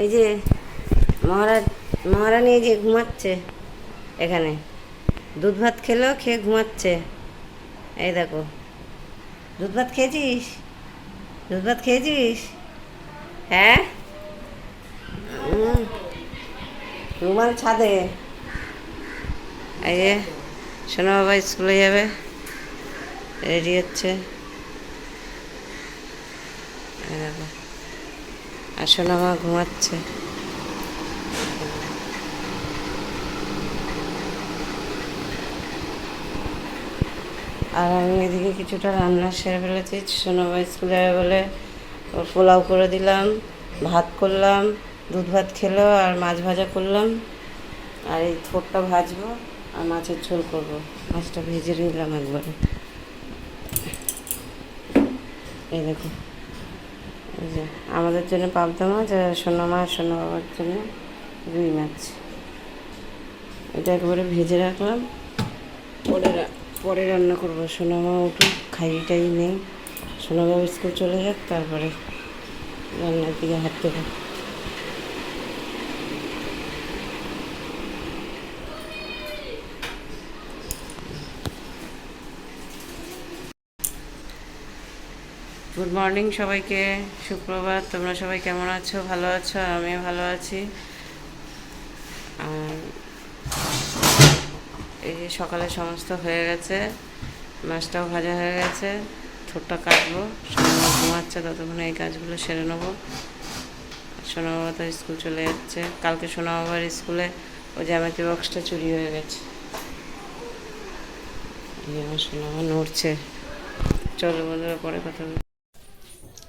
এই যে মহারাজ মহারানী এই যে ঘুমাচ্ছে এখানে। দুধ ভাত খেলো খেয়ে ঘুমাচ্ছে। এই দেখো। দুধ ভাত খেয়েছিস? দুধ ভাত খেয়েছিস? হ্যাঁ? রুমাল ছাদে। এই যে সোনা বাবা স্কুলে যাবে। রেডি হচ্ছে। দেখো। আর সোনা মা ঘুমাচ্ছে। আর আমি এদিকে কিছুটা রান্না সেরে ফেলেছি। সোনাবা স্কুলে বলে ওর পোলাও করে দিলাম, ভাত করলাম, দুধ ভাত খেলো আর মাছ ভাজা করলাম। আর এই থোরটা ভাজবো আর মাছের ঝোল করব। মাছটা ভেজে নিলাম একবারে। এই দেখো। যে, আমাদের জন্য পাবদা মাছ আর সোনা মা সোনা বাবার জন্য রুই মাছ। এটা একবারে ভেজে রাখলাম। পরে পরে রান্না করব। সোনা মা উঠু খাইটাই নেই। সোনা বাবা স্কুল চলে যাক, তারপরে রান্নার দিকে হাত দেবো গুড মর্নিং সবাইকে, সুপ্রভাত। তোমরা সবাই কেমন আছো? ভালো আছো? আমিও ভালো আছি। এই যে সকালে সমস্ত হয়ে গেছে, মাছটাও ভাজা হয়ে গেছে, ঠোঁটটা কাটবো সোনা ঘুমাচ্ছে, ততক্ষণে এই কাজগুলো সেরে নেব। সোনা বাবা তো স্কুল চলে যাচ্ছে। কালকে সোনা বাবার স্কুলে ওই জ্যামিতি বক্সটা চুরি হয়ে গেছে। আমার সোনা বাবা নড়ছে। চলো বন্ধুরা, পরে কথা বলি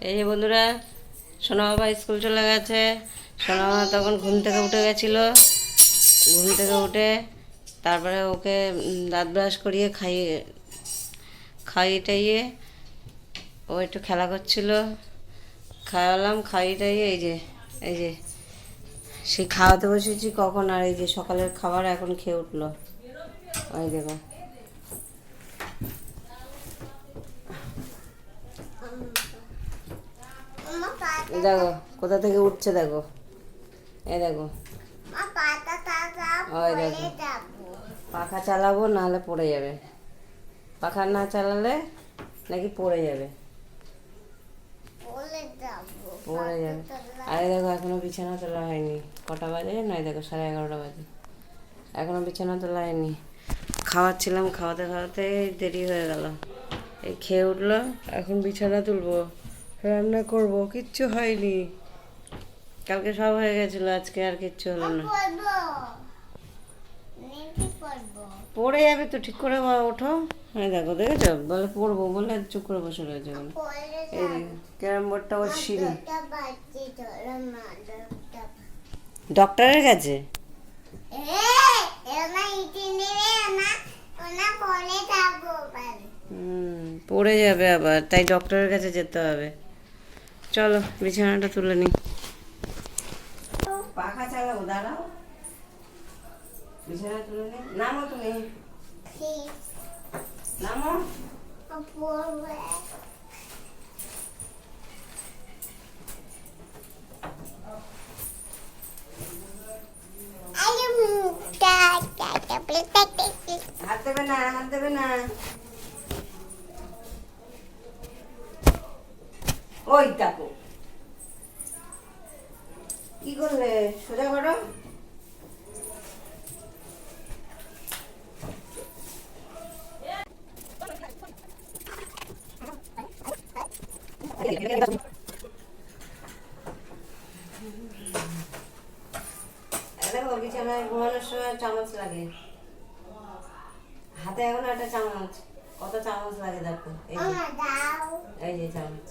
এই যে বন্ধুরা সোনা বাবা স্কুল চলে গেছে। সোনা বাবা তখন ঘুম থেকে উঠে গেছিল। ঘুম থেকে উঠে তারপরে ওকে দাঁত ব্রাশ করিয়ে খাইয়ে খাইয়ে টাইয়ে ও একটু খেলা করছিল। খাওয়ালাম, খাইয়ে টাইয়ে এই যে এই যে সে খাওয়াতে বসেছি কখন আর এই যে সকালের খাবার এখন খেয়ে উঠল। ওই দেখো এই দেখো কোথা থেকে উঠছে দেখো? এ দেখো। ওই দেখো। পাখা চালাবো নাহলে পড়ে যাবে। পাখা না চালালে নাকি পড়ে যাবে। পড়ে যাবে আরে দেখো এখনও বিছানা তোলা হয়নি। কটা বাজে? নয় দেখো সাড়ে এগারোটা বাজে। এখনও বিছানা তোলা হয়নি। খাওয়াচ্ছিলাম খাওয়াতে খাওয়াতে দেরি হয়ে গেল। এই খেয়ে উঠল এখন বিছানা তুলবো। রান্না করব, কিচ্ছু হয়নি। কালকে সব হয়ে গেছিল, আজকে আর কিচ্ছু হলো না। পড়ে যাবে তো, ঠিক করে ওঠো। হ্যাঁ দেখো, দেখেছ? বলে পড়ব, বলে চুপ করে বসে রয়েছে এই ক্যারাম বোর্ডটা ওর সিঁড়ি। ডক্টরের কাছে? পড়ে যাবে আবার, তাই ডক্টরের কাছে যেতে হবে। চলো বিছানাটা তুলে নি পাখা চালাবো দাঁড়াও। বিছানা তুলে নি নামো তুমি। নামো। হাত দেবে না হাত দেবে না। ওই কি করলে? সোজা করো। দেখো, বিছানায় ঘুমানোর সময় চামচ লাগে। হাতে এখন একটা চামচ। কত চামচ লাগে দেখো? এই যে চামচ।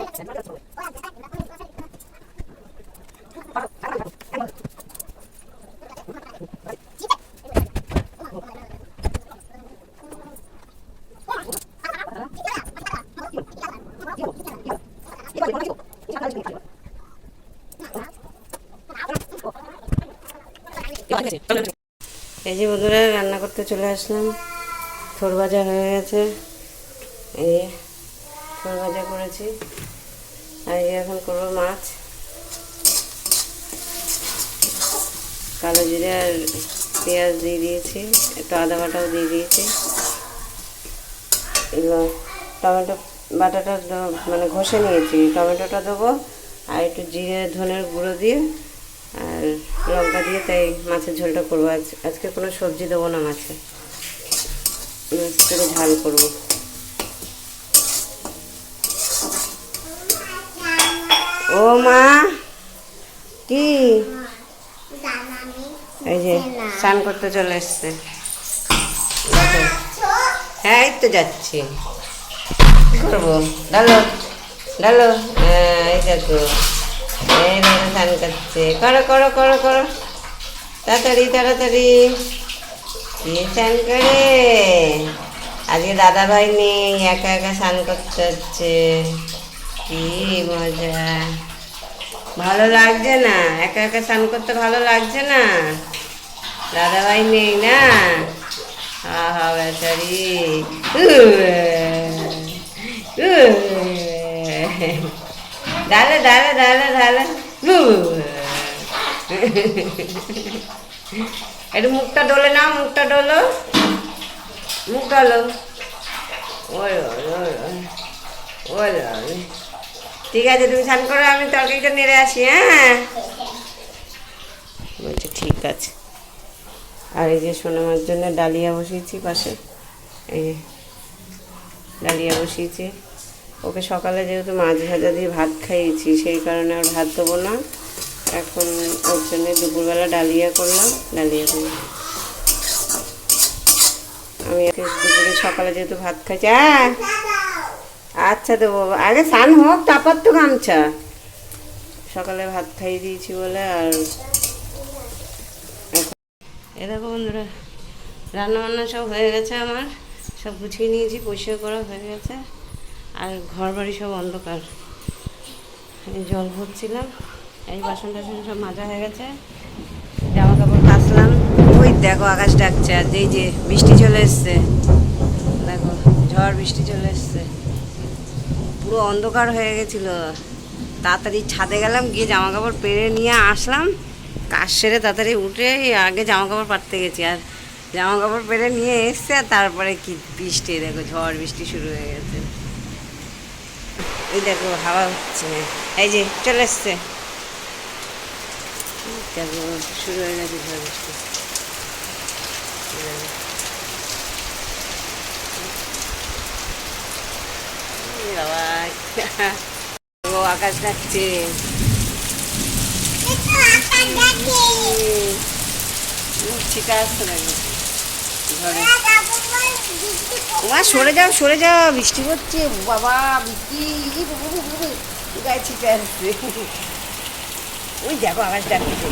যে বন্ধুরা রান্না করতে চলে আসলাম। থোর ভাজা হয়ে গেছে। এই থোর ভাজা করেছি। আর এখন করব মাছ। কালো জিরে আর পেঁয়াজ দিয়ে দিয়েছি। একটু আদা বাটাও দিয়ে দিয়েছি। এগুলো টমেটো বাটাটা মানে ঘষে নিয়েছি। টমেটোটা দেবো। আর একটু জিরে ধনের গুঁড়ো দিয়ে আর লঙ্কা দিয়ে তাই মাছের ঝোলটা করব। আজ, আজকে কোনো সবজি দেবো না মাছে। মাছ করে ঝাল করব। ও মা! কি? এই যে, স্নান করতে চলে এসছে। হ্যাঁ এই তো যাচ্ছি। করব? ডালো ডালো এই দেখো। এই স্নান করছে করো করো করো করো। তাড়াতাড়ি তাড়াতাড়ি। কি স্নান করে? আজকে দাদা ভাই নেই, একা একা স্নান করতে হচ্ছে। কি মজা। ভালো লাগছে না? একা একা স্নান করতে ভালো লাগছে না? দাদা ভাই নেই না? আহা বেচারি। ডালে ডালে ডালে ডালে একটু মুখটা ডলে নাও মুখটা ডলো। মুখ ডলো। ওই ওই। ঠিক আছে, তুমি স্নান করো, আমি তরকারিটা নেড়ে আসি হ্যাঁ? বলছে, ঠিক আছে। আর এই যে সোনামার জন্য ডালিয়া বসিয়েছি পাশে। এই ডালিয়া বসিয়েছি। ওকে সকালে যেহেতু মাছ ভাজা দিয়ে ভাত খাইয়েছি, সেই কারণে আর ভাত দেবো না। এখন ওর জন্য দুপুরবেলা ডালিয়া করলাম, ডালিয়া দিয়ে। আমি দুপুরে সকালে যেহেতু ভাত খাইছি হ্যাঁ আচ্ছা দেবো, আগে স্নান হোক, তারপর তো গামছা। সকালে ভাত খাইয়ে দিয়েছি বলে আর এ দেখো বন্ধুরা রান্না বান্না সব হয়ে গেছে আমার। সব গুছিয়ে নিয়েছি, পরিষ্কার করা হয়ে গেছে। আর ঘর বাড়ি সব অন্ধকার। জল ভরছিলাম, এই বাসন টাসন সব মাজা হয়ে গেছে। জামা কাপড় কাচলাম। ওই দেখো আকাশ ডাকছে, আর এই যে বৃষ্টি চলে এসছে, দেখো ঝড় বৃষ্টি চলে এসছে। পুরো অন্ধকার হয়ে গেছিল। তাড়াতাড়ি ছাদে গেলাম, গিয়ে জামা কাপড় পেরে নিয়ে আসলাম। কাজ সেরে তাড়াতাড়ি উঠে আগে জামা কাপড় পাততে গেছি, আর জামা কাপড় পেরে নিয়ে এসছে, আর তারপরে কি বৃষ্টি, দেখো ঝড় বৃষ্টি শুরু হয়ে গেছে। এই দেখো হাওয়া হচ্ছে এই যে চলে এসছে শুরু হয়ে গেছে ঝড় বৃষ্টি বাবা আকাশ ডাকছে ঠিক আছে দেখো ঝড়ে সরে যাও সরে যাও, বৃষ্টি হচ্ছে। বাবা, বৃষ্টি গায়ে ছিটে আসছে। ওই দেখো ডাকছে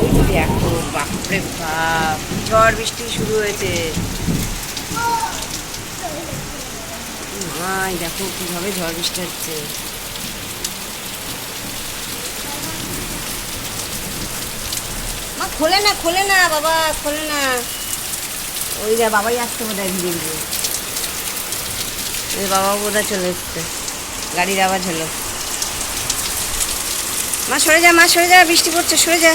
ওই দেখো, বাপরে বাপ, ঝড় বৃষ্টি শুরু হয়েছে। মাই দেখো কীভাবে ঝড় বৃষ্টি হচ্ছে। মা, খোলে না খোলে না, বাবা, খোলে না। ওই যা বাবাই আসতে বোধ হয় ধীরে ধীরে ওই বাবা বোধহয় চলে এসছে। গাড়ির আওয়াজ হলো। মা, সরে যা, মা, সরে যা, বৃষ্টি পড়ছে, সরে যা।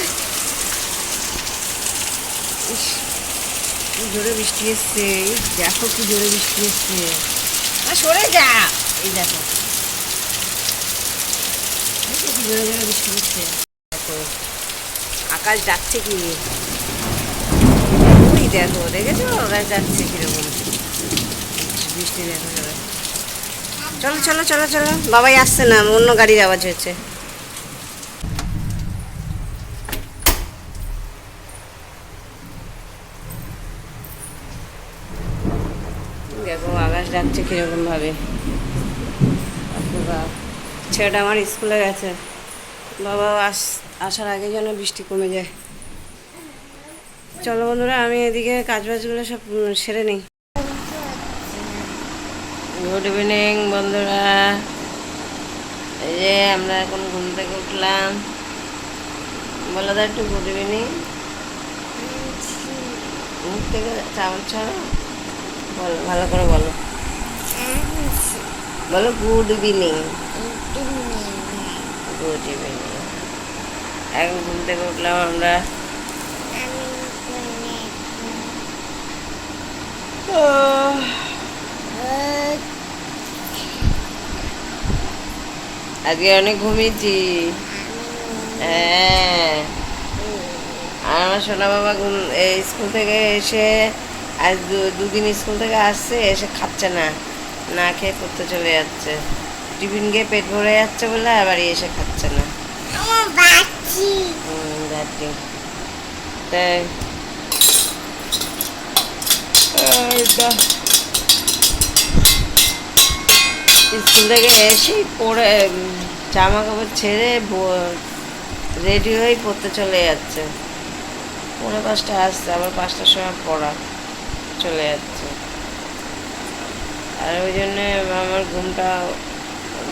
জোরে বৃষ্টি এসছে। দেখো কি জোরে বৃষ্টি এসছে। মা, সরে যা। এই দেখো। জোরে জোরে বৃষ্টি দেখো, আকাশ ডাকছে কি দেখো দেখেছ আকাশ ডাকছে কীরকম? বৃষ্টি দেখো সবাই চলো চলো চলো চলো। বাবাই আসছে না, অন্য গাড়ির আওয়াজ হচ্ছে। দেখো, আকাশ ডাকছে কীরকম ভাবে বাপরে ছেলেটা আমার স্কুলে গেছে। বাবা আস, আসার আগে যেন বৃষ্টি কমে যায়। চলো বন্ধুরা আমি এদিকে কাজ বাজগুলো সব সেরে নিই। গুড ইভিনিং বন্ধুরা। এই যে আমরা এখন ঘুম থেকে উঠলাম। বলো তো একটু গুড ইভিনিং মুখ থেকে চামচ ছাড়ো। বলো ভালো করে বলো। বলো গুড ইভিনিং গুড ইভিনিং এখন ঘুম থেকে উঠলাম আমরা আহ, আজকে অনেক ঘুমিয়েছি। হ্যাঁ। আর আমার সোনা বাবা ঘুম স্কুল থেকে এসে আজ দুদিন স্কুল থেকে আসছে এসে খাচ্ছে না। না খেয়ে পড়তে চলে যাচ্ছে। টিফিন গিয়ে পেট ভরে যাচ্ছে বলে আবার এসে খাচ্ছে না। তাই স্কুল থেকে এসেই পরে জামা কাপড় ছেড়ে রেডি হয়েই পড়তে চলে যাচ্ছে। পৌনে পাঁচটা আসছে, আবার পাঁচটার সময় পড়া চলে যাচ্ছে। আর ওই জন্যে আমার ঘুমটা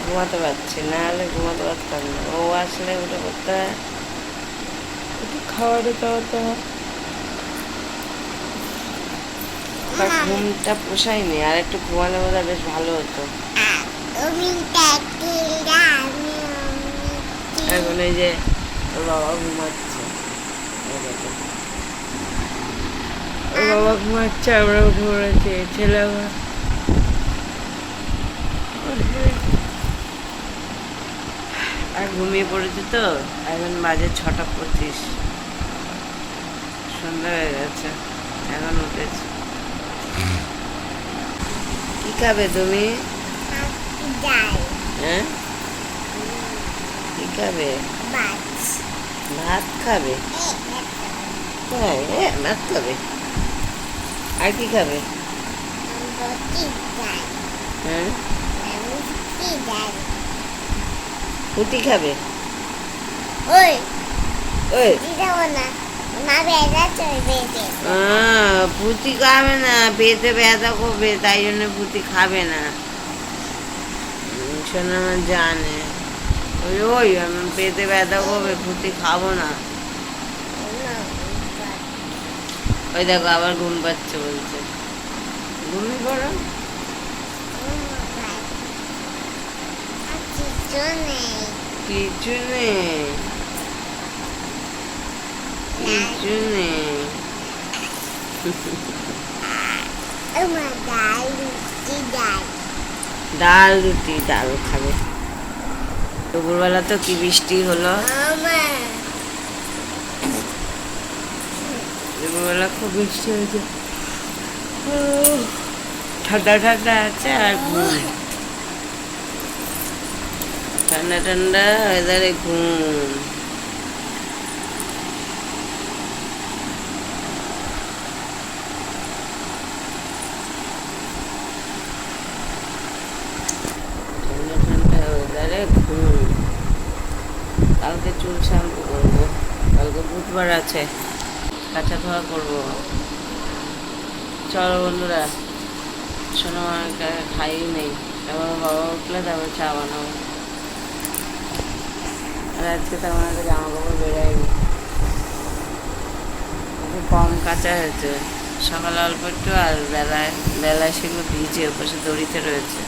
ঘুমাতে পারছি না হলে ঘুমাতে পারতাম না। ও আসলে ওটা করতে হয়। একটু খাওয়া দিতে হতো তার ঘুমটা পোষায়নি, আর একটু ঘুমালে বোধ বেশ ভালো হতো। এখন এই যে বাবা ঘুমাচ্ছে। বাবা ঘুমাচ্ছে, আমরা পড়েছি ছেলে আমার আর ঘুমিয়ে পড়েছে তো, এখন বাজে ছটা পঁচিশ। সন্ধ্যা হয়ে গেছে, এখন উঠেছে। খাবে তুমি? হ্যাঁ? কি খাবে ভাত খাবে? তাই এ, ভাত খাবে। আর কি খাবে? হ্যাঁ? রুটি খাবে? ওই ওই। পুঁতি খাবে না পেটে ব্যথা করবে তাই জন্য পুঁতি খাবে না। আমার জানে। ওই ওই পেটে ব্যথা করবে পুঁতি খাব না। ওই দেখো আবার ঘুম পাচ্ছে বলছে। ঘুমিয়ে পড়ো? কিছু নেই। কিছু নেই। ডাল রুটি ডাল রুটি ডাল খাবে। দুপুরবেলা তো কি বৃষ্টি হলো? দুপুরবেলা খুব বৃষ্টি হয়েছে। ঠান্ডা ঠান্ডা আছে আর ঘুম। ঠান্ডা ঠান্ডা ওয়েদারে ঘুম ঠান্ডা ঠান্ডা ওয়েদারে ঘুম কালকে চুল শ্যাম্পু করব কালকে বুধবার আছে। কাঁচা ধোয়া করব। চলো বন্ধুরা, শোনো খাই নেই। তারপর বাবা উঠলে তারপর চা বানাবো। আর আজকে তো আমার জামা কাপড় বেরোয়নি। একটু কম কাঁচা হয়েছে। সকালে অল্প একটু আর বেলায় বেলায় সেগুলো ভিজে ওপাশে দড়িতে রয়েছে।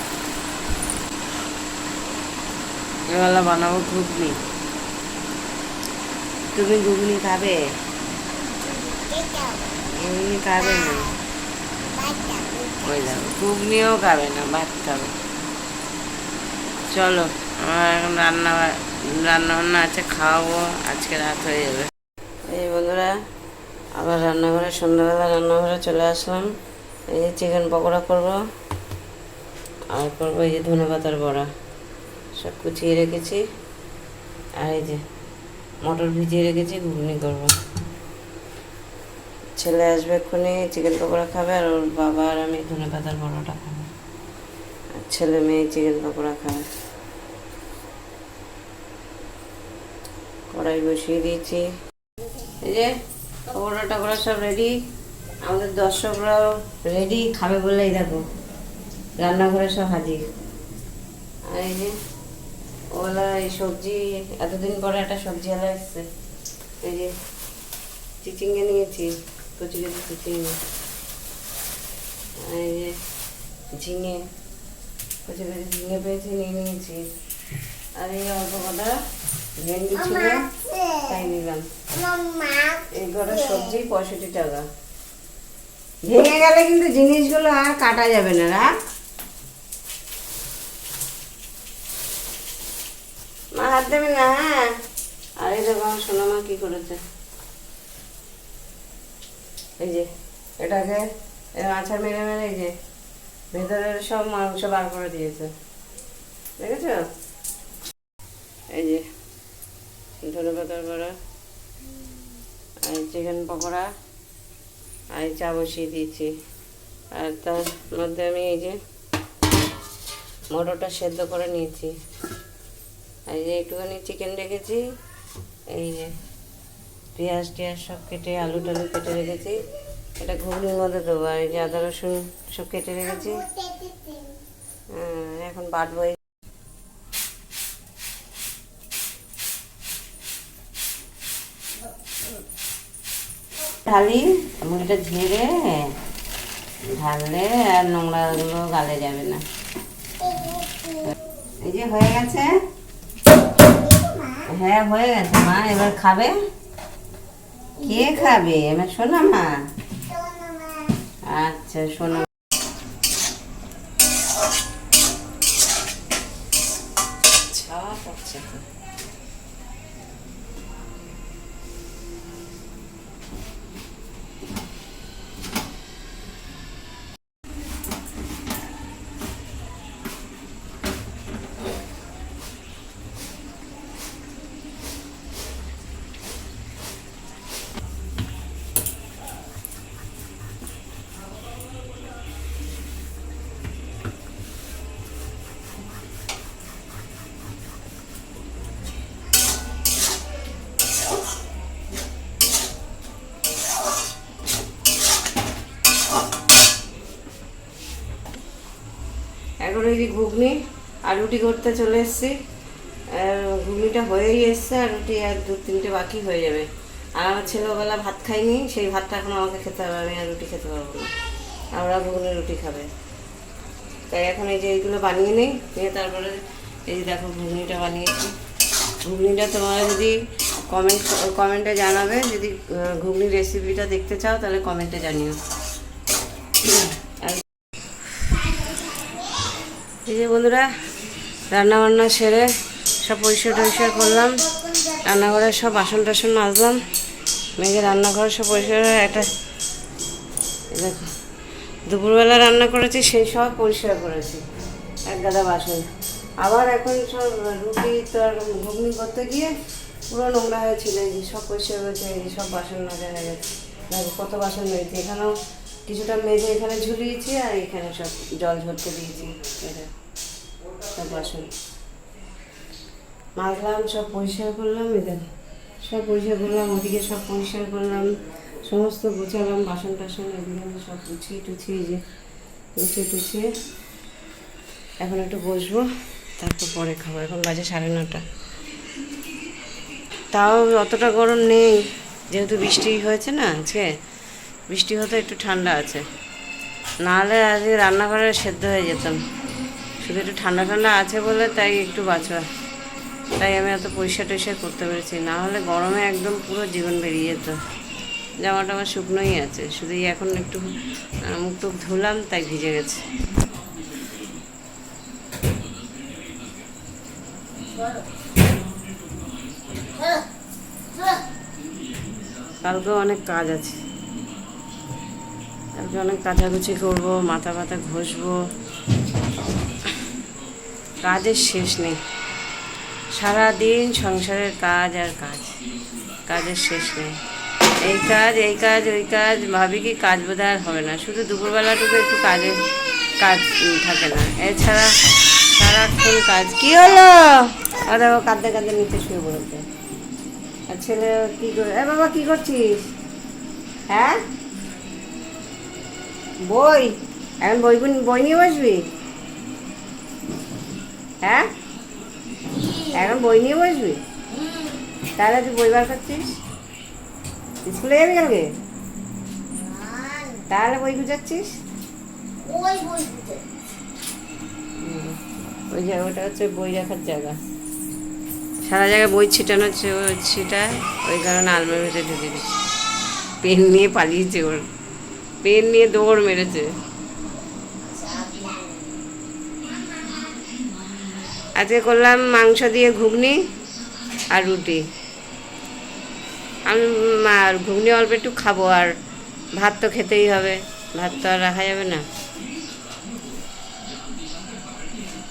এবেলা বানাবো ঘুগনি। তুমি ঘুগনি খাবে? ঘুগনি খাবে না? ওই দেখো, ঘুগনিও খাবে না, ভাত খাবে। চলো, আমার এখন রান্না রান্না বান্না আছে, খাওয়াবো, আজকে রাত হয়ে যাবে। এই বন্ধুরা, আবার রান্নাঘরে, সন্ধ্যাবেলা রান্নাঘরে চলে আসলাম। এই যে চিকেন পকোড়া করব, আর করব এই যে ধনে পাতার বড়া। সব কুচিয়ে রেখেছি। আর এই যে মটর ভিজিয়ে রেখেছি, ঘুগনি করব। ছেলে আসবে এক্ষুনি, চিকেন পকোড়া খাবে আর ওর বাবা আর আমি ধনে পাতার বড়াটা খাব। আর ছেলে মেয়ে চিকেন পকোড়া খাবে। কড়াই বসিয়ে দিয়েছি। এই যে পকোড়া টকোড়া সব রেডি আমাদের দর্শকরাও রেডি খাবে বলেই দেখো। রান্নাঘরে সব হাজির। আর এই যে ওলা এই সবজি এতদিন পরে একটা সবজি আলা এসছে এই যে চিচিঙ্গে নিয়েছি কচি কচি আর এই যে ঝিঙে কচি কচি ঝিঙে পেয়েছি নিয়ে নিয়েছি। আর এই অল্প কটা ভেন্ডি ছিল তাই নিলাম। এই কটা সবজি পঁয়ষট্টি টাকা। ভেঙে গেলে কিন্তু জিনিসগুলো আর কাটা যাবে না রাখ মা হাত দেবে না হ্যাঁ? আর এই দেখো, আমার সোনা মা কি করেছে? এই যে, এটাকে আছা মেরে মেরে এই যে ভেতরের সব মাংস বার করে দিয়েছে। দেখেছ? এই যে, ধনে পাতার বড়া, আর চিকেন পকোড়া, আর চা বসিয়ে দিয়েছি। আর তার মধ্যে আমি এই যে মটরটা সেদ্ধ করে নিয়েছি। এই যে একটুখানি চিকেন রেখেছি এই যে পেঁয়াজ টিয়াজ সব কেটে আলু টালু কেটে রেখেছি এটা ঘুগনির মধ্যে দেবো আর এই যে আদা রসুন সব কেটে রেখেছি। হ্যাঁ, এখন বাটবো ঢালি মুড়িটা ঝেড়ে ঢাললে আর নোংরাগুলো গালে যাবে না। এই যে হয়ে গেছে। হ্যাঁ হয়ে গেছে মা এবার খাবে? কে খাবে? এবার শোনা মা। আচ্ছা শোনো যে ঘুগনি আর রুটি করতে চলে এসেছি। ঘুগনিটা হয়েই এসছে আর রুটি আর দু তিনটে বাকি হয়ে যাবে। আর আমার ছেলেবেলা ভাত খাইনি সেই ভাতটা এখন আমাকে খেতে হবে আমি আর রুটি খেতে পারব না। আর ওরা ঘুগনি রুটি খাবে। তাই এখন এই যে এইগুলো বানিয়ে নিই নিয়ে তারপরে এই যে দেখো ঘুগনিটা বানিয়েছি। ঘুগনিটা তোমরা যদি কমেন্ট কমেন্টে জানাবে যদি আহ, ঘুগনির রেসিপিটা দেখতে চাও তাহলে কমেন্টে জানিও আর এই যে বন্ধুরা রান্না বান্না সেরে সব পরিষ্কার টরিষ্কার করলাম। রান্নাঘরে সব বাসন টাসন মাজলাম। মেঘে রান্নাঘর সব পরিষ্কার একটা দেখো, দুপুরবেলা রান্না করেছি, সেই সব পরিষ্কার করেছি। এক গাদা বাসন। আবার এখন সব রুটি, তোর ঘুগনি করতে গিয়ে পুরো নোংরা হয়েছিল এই সব পরিষ্কার হয়েছে এই সব বাসন মাজা হয়ে গেছে। দেখো কত বাসন রয়েছে, এখানেও কিছুটা মেঝে এখানে ঝুলিয়েছি আর এখানে সব জল ঝরতে দিয়েছি। সব বাসন। মাজলাম সব পরিষ্কার করলাম এদের সব পরিষ্কার করলাম, ওদিকে সব পরিষ্কার করলাম, সমস্ত গুছালাম, বাসন টাসন এদিকে আমি সব গুছিয়ে টুছিয়ে যে গুছিয়ে টুছিয়ে এখন একটু বসবো, তারপর পরে খাব। এখন বাজে সাড়ে নটা। তাও অতটা গরম নেই, যেহেতু বৃষ্টি হয়েছে না আজকে বৃষ্টি হতে, একটু ঠান্ডা আছে। নাহলে আজকে রান্নাঘরে সেদ্ধ হয়ে যেতাম। শুধু একটু ঠান্ডা ঠান্ডা আছে বলে তাই একটু বাঁচা। তাই আমি এত পরিষ্কার টরিষ্কার করতে পেরেছি। না হলে গরমে একদম পুরো জীবন বেরিয়ে যেত। জামাটা আমার শুকনোই আছে। শুধু এখন একটু মুখ টুক ধুলাম, তাই ভিজে গেছে। কালকেও অনেক কাজ আছে। অনেক কাচাকুচি করব, মাথা মাথা ঘষবো। কাজের শেষ নেই। সারাদিন সংসারের কাজ আর কাজ। কাজের শেষ নেই। এই কাজ এই কাজ, ওই কাজ, ভাবি কি কাজ বোধ আর হবে না। শুধু দুপুরবেলাটুকু একটু কাজের কাজ থাকে না। এছাড়া সারাক্ষণ কাজ। কি হলো? আর দেখো কাঁদতে কাঁদতে নিতে শুয়ে পড়েছে। আর ছেলে কি করে এ বাবা, কি করছিস? হ্যাঁ? বই? এখন বই বই নিয়ে বসবি? হ্যাঁ? এখন বই নিয়ে বসবি? তাহলে তুই বই বার করছিস? স্কুলে যাবি কালকে? তাহলে বই গুজাচ্ছিস ওই জায়গাটা হচ্ছে বই রাখার জায়গা। সারা জায়গায় বই ছিটানো হচ্ছে ছিটায়। ওই কারণে আলমারির ভিতরে ঢুকে দিচ্ছে। পেন নিয়ে পালিয়েছে ওর। পেন নিয়ে দৌড় মেরেছে। আজকে করলাম মাংস দিয়ে ঘুগনি আর রুটি। আমি আর ঘুগনি অল্প একটু খাব, আর ভাত তো খেতেই হবে। ভাত তো আর রাখা যাবে না।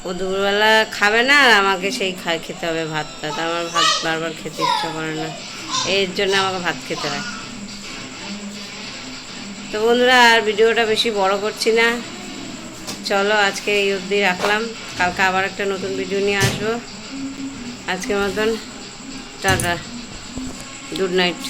ও দুপুরবেলা খাবে না আর আমাকে সেই খায়, খেতে হবে ভাতটা। আমার ভাত বারবার খেতে ইচ্ছা করে না। এর জন্য আমাকে ভাত খেতে হয়। তো বন্ধুরা, আর ভিডিওটা বেশি বড় করছি না। চলো আজকে এই অবধি রাখলাম। কালকে আবার একটা নতুন ভিডিও নিয়ে আসব। আজকের মতন, টাটা। Good night.